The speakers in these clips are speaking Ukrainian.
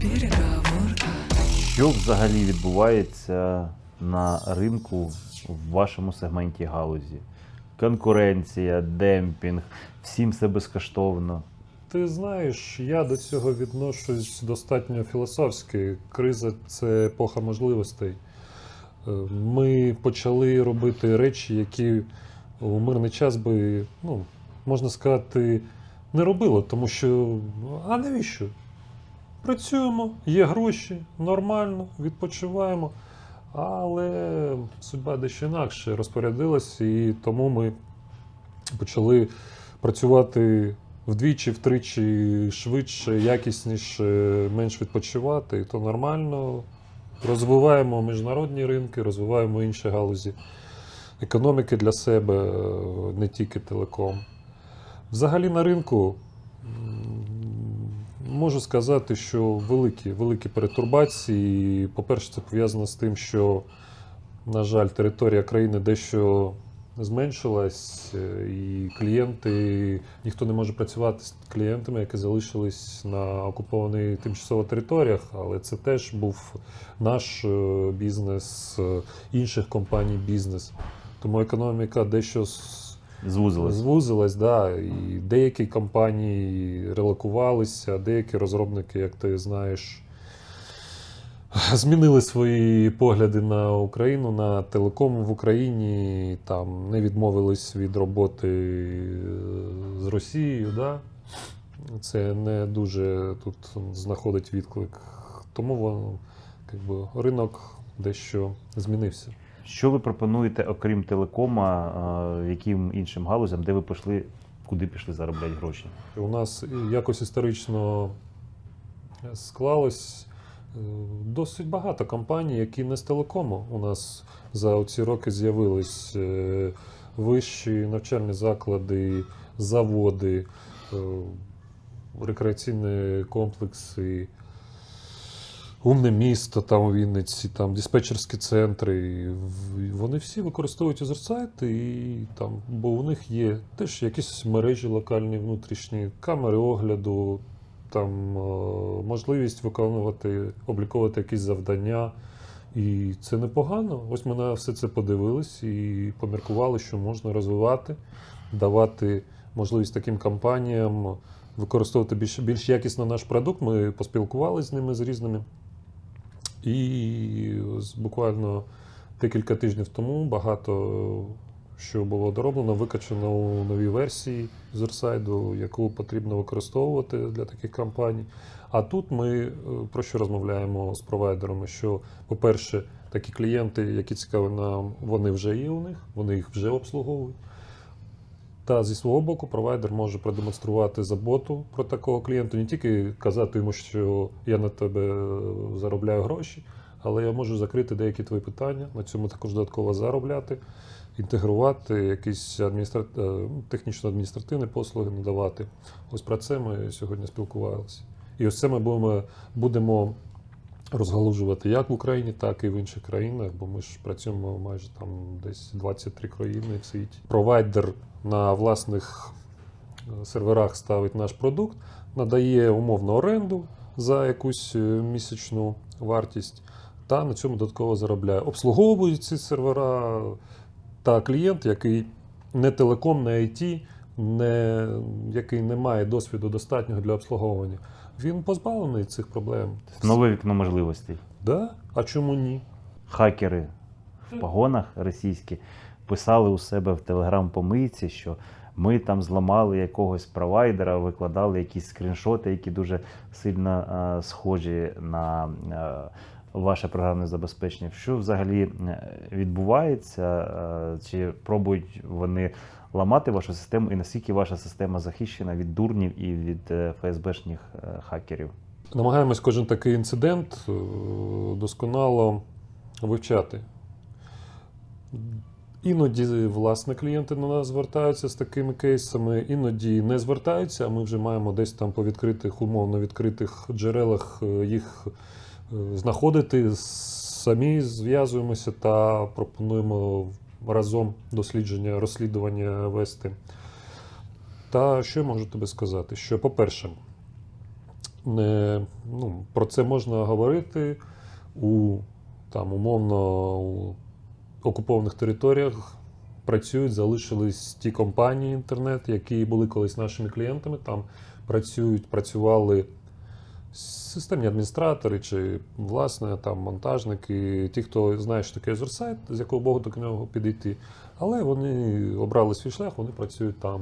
переговорка. Що взагалі відбувається на ринку в вашому сегменті галузі? Конкуренція, демпінг, всім все безкоштовно. Ти знаєш, я до цього відношусь достатньо філософськи. Криза це епоха можливостей. Е, Ми почали робити речі, які у мирний час би, ну, можна сказати, не робили, тому що а навіщо? Працюємо, є гроші, нормально, відпочиваємо. Але судьба дещо інакше розпорядилась, і тому ми почали працювати вдвічі, втричі швидше, якісніше, менш відпочивати, і то нормально. Розвиваємо міжнародні ринки, розвиваємо інші галузі економіки для себе, не тільки телеком. Взагалі на ринку можу сказати, що великі, великі перетурбації. По-перше, це пов'язано з тим, що, на жаль, територія країни дещо зменшилась, е, і клієнти, ніхто не може працювати з клієнтами, які залишились на окупованих тимчасово територіях, але це теж був наш е, бізнес, е, інших компаній бізнес. Тому економіка дещо Звузилось. Звузилась, да, і деякі компанії релокувалися, деякі розробники, як ти знаєш, змінили свої погляди на Україну, на телеком в Україні, там не відмовились від роботи з Росією. Да? Це не дуже тут знаходить відклик. Тому воно, якби, ринок дещо змінився. Що ви пропонуєте, окрім телекома, е, яким іншим галузям, де ви пішли, куди пішли заробляти гроші? У нас якось історично склалось е, досить багато компаній, які не з телекому. У нас за ці роки з'явились е, вищі навчальні заклади, заводи, рекреаційні комплекси. Умне місто там у Вінниці, там диспетчерські центри. Вони всі використовують Озерсайт, і там, бо у них є теж якісь мережі локальні, внутрішні, камери огляду, там е, можливість виконувати, обліковувати якісь завдання. І це непогано. Ось ми на все це подивились і поміркували, що можна розвивати, давати можливість таким компаніям використовувати більш, більш якісно наш продукт. Ми поспілкувалися з ними з різними. І буквально декілька тижнів тому багато що було дороблено, викачано у новій версії Зерсайду, яку потрібно використовувати для таких компаній. А тут ми е, про що розмовляємо з провайдерами? Що, по-перше, такі клієнти, які цікаві нам, вони вже є у них, вони їх вже обслуговують. Та зі свого боку провайдер може продемонструвати заботу про такого клієнта, не тільки казати йому, що я на тебе е, заробляю гроші, але я можу закрити деякі твої питання, на цьому також додатково заробляти, інтегрувати якісь адміністра... е, технічно-адміністративні послуги надавати. Ось про це ми сьогодні спілкувалися. І ось це ми будемо, будемо розгалужувати як в Україні, так і в інших країнах, бо ми ж працюємо майже там десь 23 країни в світі. Провайдер на власних е, серверах ставить наш продукт, надає умовну оренду за якусь е, місячну вартість, та на цьому додатково заробляє. Обслуговує ці сервера та клієнт, який не телеком, не IT, не, який не має досвіду достатнього для обслуговування. Він позбавлений цих проблем. Нове вікно можливостей. Да? А чому ні? Хакери в погонах російські писали у себе в телеграм-помийці, що ми там зламали якогось провайдера, викладали якісь скріншоти, які дуже сильно е, схожі на е, ваше програмне забезпечення. Що взагалі е, відбувається? Е, чи пробують вони ламати вашу систему, і наскільки ваша система захищена від дурнів і від е, ФСБшних е, хакерів? Намагаємось кожен такий інцидент е, досконало вивчати. Іноді, власне, клієнти на нас звертаються з такими кейсами, іноді не звертаються, а ми вже маємо десь там по відкритих, умовно відкритих джерелах їх знаходити. Самі зв'язуємося та пропонуємо разом дослідження, розслідування вести. Та що я можу тобі сказати? Що, по-перше, не, ну, про це можна говорити у там, умовно у окупованих територіях. Працюють, залишились ті компанії інтернет, які були колись нашими клієнтами. Там працюють, працювали системні адміністратори чи власне там монтажники, ті, хто знає, що таке Azure сайт, з якого Богу до нього підійти. Але вони обрали свій шлях, вони працюють там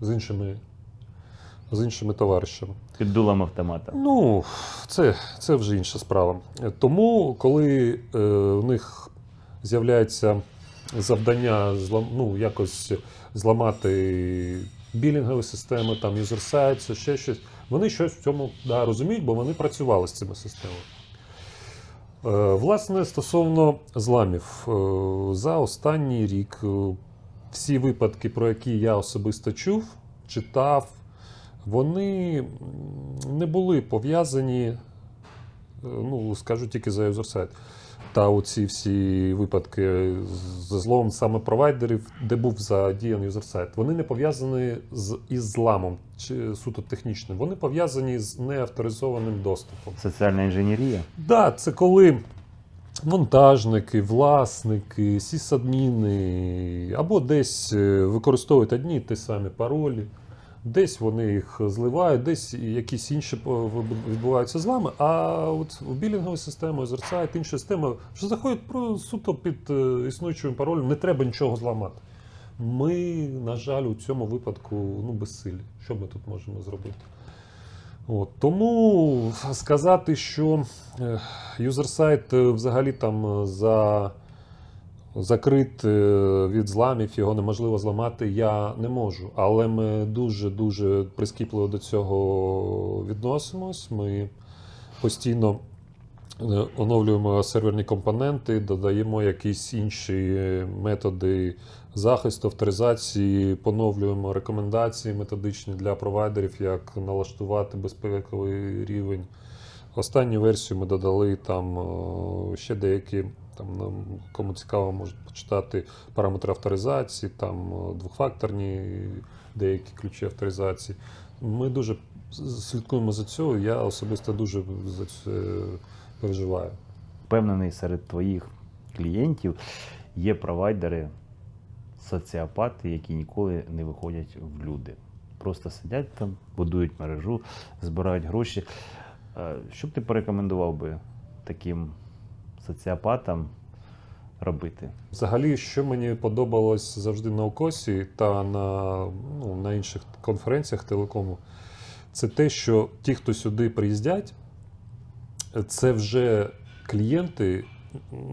з іншими, з іншими товаришами. Під дулом автомата. Ну, це, це вже інша справа. Тому, коли е, у них з'являється завдання ну, якось зламати білінгові системи, там юзерсайт, ще щось, вони щось в цьому да, розуміють, бо вони працювали з цими системами. Е, Власне, стосовно зламів, е, за останній рік е, всі випадки, про які я особисто чув, читав, вони не були пов'язані, ну, скажу тільки за юзерсайт. Та оці всі випадки з зломом саме провайдерів, де був задіяний юзерсайт, вони не пов'язані з із зламом чи суто технічним. Вони пов'язані з неавторизованим доступом. Соціальна інженерія. Да, це коли монтажники, власники, сісадміни або десь е, використовують одні й ті самі паролі, десь вони їх зливають, десь якісь інші відбуваються злами. А от в білінговій системі, Озерсайт, інші системи вже заходять про суто під е, існуючим паролем, не треба нічого зламати. Ми, на жаль, у цьому випадку ну, безсилі. Що ми тут можемо зробити? От, тому сказати, що е, юзерсайт е, взагалі там за закрит е, від зламів, його неможливо зламати, я не можу. Але ми дуже-дуже прискіпливо до цього відносимось. Ми постійно е, оновлюємо серверні компоненти, додаємо якісь інші методи захисту, авторизації, поновлюємо рекомендації методичні для провайдерів, як налаштувати безпековий рівень. Останню версію ми додали там е, ще деякі, там, кому цікаво, можуть почитати параметри авторизації, там е, двохфакторні деякі ключі авторизації. Ми дуже слідкуємо за цього. Я особисто дуже за це переживаю. Впевнений, серед твоїх клієнтів є провайдери, соціопати, які ніколи не виходять в люди. Просто сидять там, будують мережу, збирають гроші. Е, Що б ти порекомендував би таким соціопатам робити? Взагалі, що мені подобалось завжди на ОКОСі та на, ну, на інших конференціях телекому, це те, що ті, хто сюди приїздять, це вже клієнти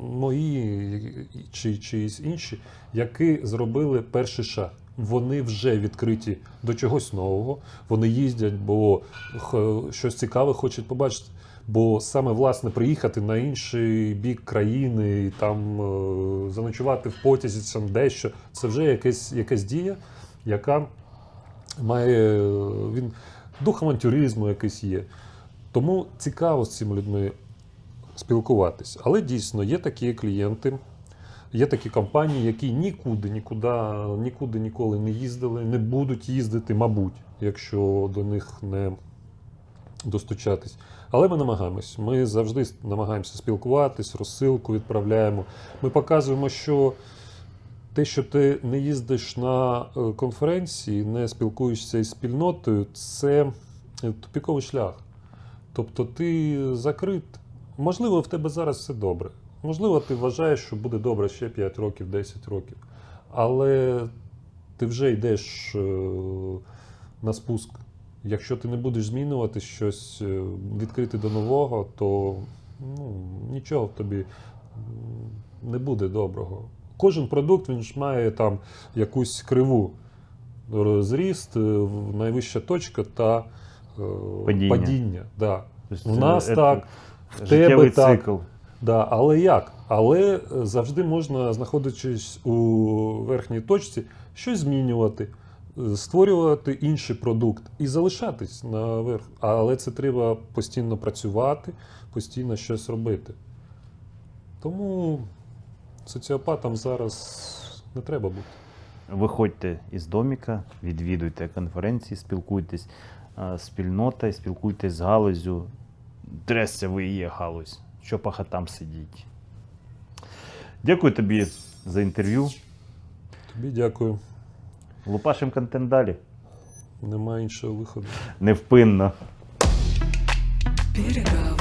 мої чи чиїсь інші, які зробили перший шаг. Вони вже відкриті до чогось нового. Вони їздять, бо щось цікаве хочуть побачити. Бо саме власне приїхати на інший бік країни, і там е, заночувати в потязі там дещо, це вже якась, якась дія, яка має він дух авантюризму якийсь є. Тому цікаво з цими людьми спілкуватися. Але дійсно є такі клієнти, є такі компанії, які нікуди, нікуди, нікуди ніколи не їздили, не будуть їздити, мабуть, якщо до них не достучатись. Але ми намагаємось. Ми завжди намагаємося спілкуватись, розсилку відправляємо. Ми показуємо, що те, що ти не їздиш на е, конференції, не спілкуєшся із спільнотою, це е, тупіковий шлях. Тобто ти закрит. Можливо, в тебе зараз все добре. Можливо, ти вважаєш, що буде добре ще 5 років, 10 років. Але ти вже йдеш е, на спуск. Якщо ти не будеш змінювати щось, е, відкрити до нового, то ну, нічого в тобі не буде доброго. Кожен продукт він ж має там якусь криву зріст, е, найвища точка та е, Падіння. падіння. Да. Тобто В нас це- так, в тебе так. цикл. Да, але як? Але завжди можна, знаходячись у верхній точці, щось змінювати, створювати інший продукт і залишатись наверх. Але це треба постійно працювати, постійно щось робити. Тому соціопатам зараз не треба бути. Виходьте із доміка, відвідуйте конференції, спілкуйтесь е, спільнота, спілкуйтесь з галузю. Дресся ви і є галузь. Що по хатам сидіть. Дякую тобі за інтерв'ю. Тобі дякую. Лупашим контент далі. Немає іншого виходу. Невпинно. Перегал.